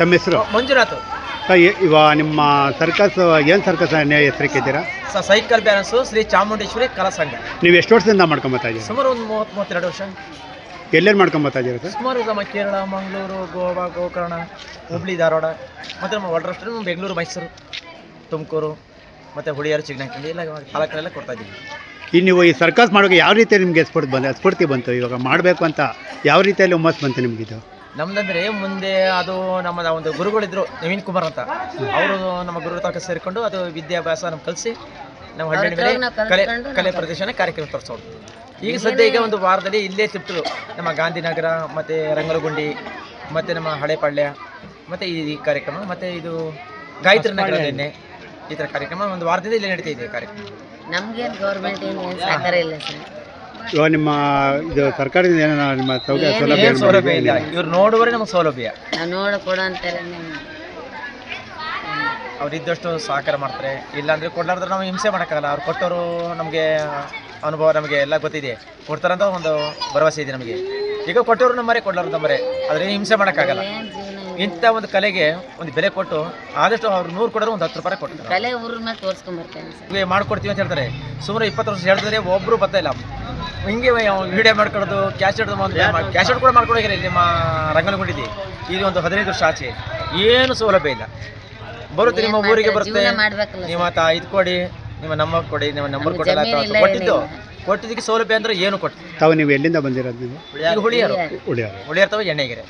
ತಮ್ಮ ಹೆಸರು? ಮಂಜುನಾಥ್. ಇವಾಗ ನಿಮ್ಮ ಸರ್ಕಸ್ ಏನು ಸರ್ಕಸ್ ಹೆಸರಿಕ್ಕಿದ್ದೀರಾ ಸ ಸೈಕಲ್ ಬ್ಯಾಲೆನ್ಸ್ ಶ್ರೀ ಚಾಮುಂಡೇಶ್ವರಿ ಕಲಾ ಸಂಘ. ನೀವು ಎಷ್ಟು ವರ್ಷದಿಂದ ಮಾಡ್ಕೊಂಬತ್ತಾ ಇದ್ದೀರಾ? ಸುಮಾರು ಒಂದು ಮೂವತ್ತು ಮೂವತ್ತೆರಡು ವರ್ಷ. ಎಲ್ಲೆಲ್ಲಿ ಮಾಡ್ಕೊಂಬತ್ತಾ ಇದ್ದೀರಾ ಸರ್? ಸುಮಾರು ನಮ್ಮ ಕೇರಳ ಮಂಗಳೂರು ಗೋವಾ ಗೋಕರ್ಣ ಹುಬ್ಳಿ ಧಾರವಾಡ ಮತ್ತು ನಮ್ಮ ನಮ್ಮ ಬೆಂಗಳೂರು ಮೈಸೂರು ತುಮಕೂರು ಮತ್ತು ಹುಳಿಯಾರು ಚಿಕ್ಕನಕಂಡಿ ಎಲ್ಲ ತಾಲೂಕಲ್ಲೆಲ್ಲ ಕೊಡ್ತಾ ಇದ್ದೀವಿ. ಈ ನೀವು ಈ ಸರ್ಕಸ್ ಮಾಡೋಕೆ ಯಾವ ರೀತಿ ನಿಮಗೆ ಸ್ಫೂರ್ತಿ ಬಂದ ಸ್ಫೂರ್ತಿ ಬಂತು? ಇವಾಗ ಮಾಡಬೇಕು ಅಂತ ಯಾವ ರೀತಿಯಲ್ಲಿ ಹುಮ್ಮಸ್ ಬಂತು ನಿಮಗಿದು? ನಮ್ದಂದ್ರೆ ಮುಂದೆ ಅದು ನಮ್ಮ ಒಂದು ಗುರುಗಳಿದ್ರು ನವೀನ್ ಕುಮಾರ್ ಅಂತ. ಅವರು ನಮ್ಮ ಗುರು ತನಕ ಸೇರಿಕೊಂಡು ಅದು ವಿದ್ಯಾಭ್ಯಾಸ ನಮ್ಗೆ ಕಲಿಸಿ ನಾವು ಹಳ್ಳಿ ಮೇಲೆ ಕಲೆ ಕಲೆ ಪ್ರದರ್ಶನ ಕಾರ್ಯಕ್ರಮ ತೋರಿಸೋದು. ಈಗ ಸದ್ಯ ಈಗ ಒಂದು ವಾರದಲ್ಲಿ ಇಲ್ಲೇ ತಿಪ್ಟರು ನಮ್ಮ ಗಾಂಧಿನಗರ ಮತ್ತು ರಂಗಲಗುಂಡಿ ಮತ್ತು ನಮ್ಮ ಹಳೆಪಾಳ್ಯ ಮತ್ತು ಈ ಕಾರ್ಯಕ್ರಮ ಮತ್ತು ಇದು ಗಾಯತ್ರಿ ನಗರ ನಿನ್ನೆ ಈ ಥರ ಕಾರ್ಯಕ್ರಮ ಒಂದು ವಾರದಿಂದ ಇಲ್ಲೇ ನಡೀತಾ ಇದೆ ಕಾರ್ಯಕ್ರಮ. ನಮ್ಗೇನು ಗೌರ್ಮೆಂಟ್ ಏನು ಸಹಕಾರ ಇಲ್ಲ ಸರ್. ಇವಾಗ ನಿಮ್ಮ ಇದು ಸರ್ಕಾರದಿಂದ ಏನೋ ನಿಮ್ಮ ಸೌಲಭ್ಯ ಸೌಲಭ್ಯ ಏನು ಸೌಲಭ್ಯ ಇಲ್ಲ. ಇವ್ರು ನೋಡುವರೆ ನಮಗೆ ಸೌಲಭ್ಯ. ನಾವು ನೋಡ ಕೊಡು ಅಂತಾರೆ ನೀವು ಅವ್ರು ಇದ್ದಷ್ಟು ಸಹಕಾರ ಮಾಡ್ತಾರೆ. ಇಲ್ಲಾಂದ್ರೆ ಕೊಡ್ಲಾರ್ದ್ರೆ ನಾವು ಹಿಂಸೆ ಮಾಡೋಕ್ಕಾಗಲ್ಲ. ಅವ್ರು ಕೊಟ್ಟವರು ನಮಗೆ ಅನುಭವ ನಮಗೆ ಎಲ್ಲ ಗೊತ್ತಿದೆ. ಕೊಡ್ತಾರಂತ ಒಂದು ಭರವಸೆ ಇದೆ ನಮಗೆ. ಈಗ ಕೊಟ್ಟವರು ನಮ್ಮರೆ ಕೊಡ್ಲಾರ್ದು ನಮ್ಮರೆ ಆದರೆ ಹಿಂಸೆ ಮಾಡೋಕ್ಕಾಗಲ್ಲ. ಇಂಥ ಒಂದು ಕಲೆಗೆ ಒಂದು ಬೆಲೆ ಕೊಟ್ಟು ಆದಷ್ಟು ಅವ್ರು ನೂರು ಕೊಡೋರು ಒಂದು ಹತ್ತು ರೂಪಾಯಿ ಕೊಡ್ತಾರೆ. ಕಲೆ ಊರ ಮೇಲೆ ತೋರ್ಸ್ಕೊಂಡ್ ಬರ್ತೇನೆ ಸರ್ ಇವಾಗ ಮಾಡ್ಕೊಡ್ತೀವಿ ಅಂತ ಹೇಳ್ತಾರೆ. ಸುಮಾರು ಇಪ್ಪತ್ತು ವರ್ಷ ಹೇಳಿದ್ರೆ ಒಬ್ಬರು ಬರ್ತಾ ಇಲ್ಲ. ಹಿಂಗೆ ವಿಡಿಯೋ ಮಾಡ್ಕೊಳ್ಳೋದು ಕ್ಯಾಸೆಟ್ ಕ್ಯಾಸೆಟ್ ಕೂಡ ಮಾಡ್ಕೊಂಡು ಹೋಗಿರಿ ನಿಮ್ಮ ರಂಗನಗುಂಡಿದ್ದಿ ಈಗ ಒಂದು ಹದಿನೈದು ವರ್ಷ ಆಚೆ. ಏನು ಸೌಲಭ್ಯ ಇಲ್ಲ. ಬರುತ್ತೆ ನಿಮ್ಮ ಊರಿಗೆ ಬರುತ್ತೆ. ನಿಮ್ಮ ತಾ ಇದು ಕೊಡಿ ನಿಮ್ಮ ನಂಬರ್ ಕೊಡಿ ನಿಮ್ಮ ನಂಬರ್ ಕೊಡಲ್ಲ ಕೊಟ್ಟಿದ್ದು ಕೊಟ್ಟಿದ್ದಕ್ಕೆ ಸೌಲಭ್ಯ ಅಂದ್ರೆ ಏನು ಕೊಟ್ಟು ತಾವು ನೀವು ಎಲ್ಲಿಂದ ಬಂದಿರೋದು ನೀವು? ಹುಳಿಯರು. ಹುಳಿಯಾರು. ಉಳಿಯೋರು ಹುಳಿಯಾರ್ತವ ಎಣ್ಣೆಗೆರೆ.